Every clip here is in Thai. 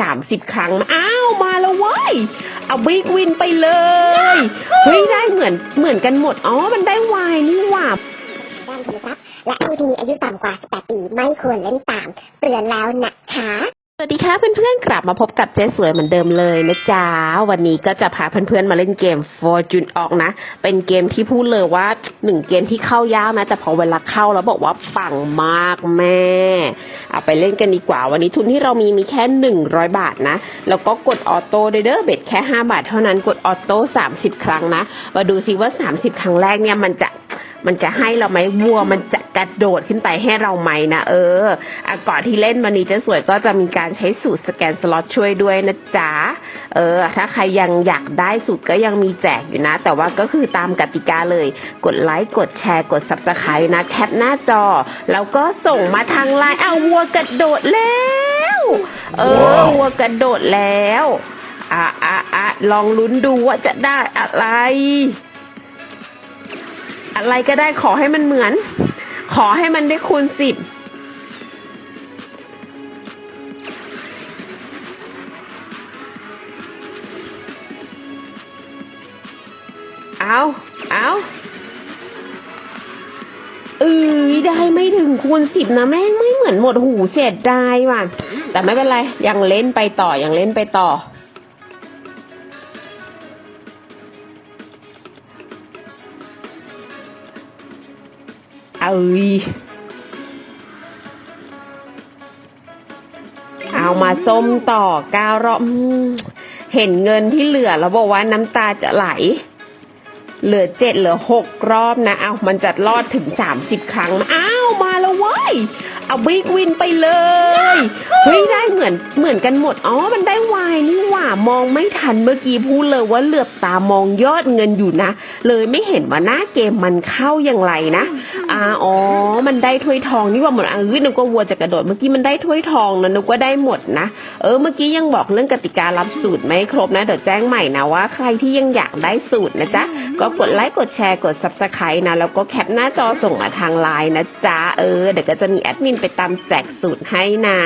สามสิบครั้งมาอ้าว มาแล้วเว้ย เอาบิ๊กวินไปเลย เฮ้ย ได้เหมือนเหมือนกันหมด อ๋อ มันได้วายนี่หว่าด้านโทรศัพท์และผู้ที่มีอายุต่ำกว่า 18 ปี ไม่ควรเล่นตาม เตือนแล้วนะคะ สวัสดีค่ะเพื่อนๆกลับมาพบกับเจ๊สวยเหมือนเดิมเลยนะจ๊ะ วันนี้ก็จะพาเพื่อนๆมาเล่นเกม Fortune ออกนะ เป็นเกมที่พูดเลยว่าหนึ่งเกมที่เข้ายากนะ แต่พอเวลาเข้าแล้วบอกว่าปังมากแม่เอาไปเล่นกันดีกว่า วันนี้ทุนที่เรามีมีแค่ 100 บาทนะ แล้วก็กดออโต้เด้อเบ็ดแค่ 5 บาทเท่านั้นกดออโต้30 ครั้งนะ มาดูซิว่า 30 ครั้งแรกเนี่ยมันจะ มันจะให้เราไหมวัวมันจะกระโดดขึ้นไปให้เราไหมนะเอออะก่อนที่เล่นวันนี้เจะสวยก็จะมีการใช้สูตรสแกนสล็อตช่วยด้วยนะจ๊ะเออ ถ้าใครยังอยากได้สูตรก็ยังมีแจกอยู่นะ แต่ว่าก็คือตามกติกาเลย กดไลค์กดแชร์กด subscribe นะแคปหน้าจอ แล้วก็ส่งมาทางไลน์เอาวัวกระโดดแล้วเออวัวกระโดดแล้วอะอะอะลองลุ้นดูว่าจะได้อะไร อะไรก็ได้ขอให้มันเหมือน ขอให้มันได้คูณสิบเอาเอาเอ้ยได้ไม่ถึงคูณสิบนะแม่งไม่เหมือนหมดหูเสียดายว่ะ แต่ไม่เป็นไร ยังเล่นไปต่อ ยังเล่นไปต่อ เอ้ยเอามาส้มต่อก้ารอบเห็นเงินที่เหลือแล้วบอกว่าน้ำตาจะไหล เหลือเจ็ดเหลือหกรอบนะ เอามันจะรอดถึงสามสิบครั้งอ้าวมาแล้วเว้ยเอาบิ๊กวินไปเลยเฮ้ยได้เหมือนเหมือนกันหมด อ๋อ มันได้วายนี่ มองไม่ทันเมื่อกี้พูดเลยว่าเหลือบตามองยอดเงินอยู่นะ เลยไม่เห็นว่าหน้าเกมมันเข้าอย่างไรนะอ่าอ๋อ มันได้ถ้วยทองนี่ว่าหมดอะเอ้ยนึกว่าวัวจะกระโดดเมื่อกี้มันได้ถ้วยทองนะนึกว่าได้หมดนะเออเมื่อกี้ยังบอกเรื่องกติการับสูตรไม่ครบนะเดี๋ยวแจ้งใหม่นะว่าใครที่ยังอยากได้สูตรนะจ๊ะก็กดไลค์กดแชร์กด subscribe นะแล้วก็แคปหน้าจอส่งมาทางไลน์นะจ๊ะเออเดี๋ยวก็จะมีแอดมินไปตามแจกสูตรให้นะ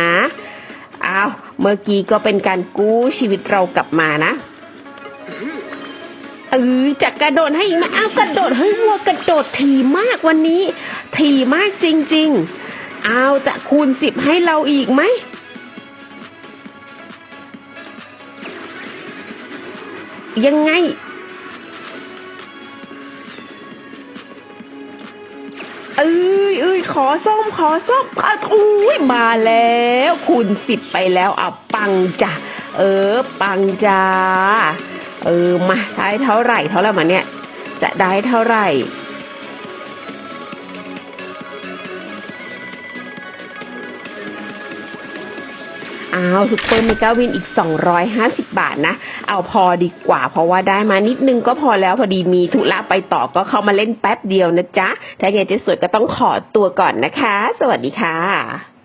อ้าว เมื่อกี้ก็เป็นการกู้ชีวิตเรากลับมานะเออจะกระโดดให้อีกไหมอ้าวกระโดดเฮ้ยวัวกระโดดถี่มากวันนี้ ถี่มากจริง ๆ อ้าวจะคูณสิบให้เราอีกไหมยังไง เอ้ยเอ้ยขอส้มขอส้มอะอุ้ย มาแล้วคูณสิบไปแล้วอะปังจ้ะเออ ปังจ้าเออมาได้เท่าไหร่เท่าไหร่มาเนี่ย จะได้เท่าไหร่อ้าวซุปเปอร์เมกาวินอีก 250 บาทนะ เอาพอดีกว่า เพราะว่าได้มานิดนึงก็พอแล้วพอดีมีธุระไปต่อก็เข้ามาเล่นแป๊บเดียวนะจ๊ะ ถ้าไงเจ๊สวยก็ต้องขอตัวก่อนนะคะ สวัสดีค่ะ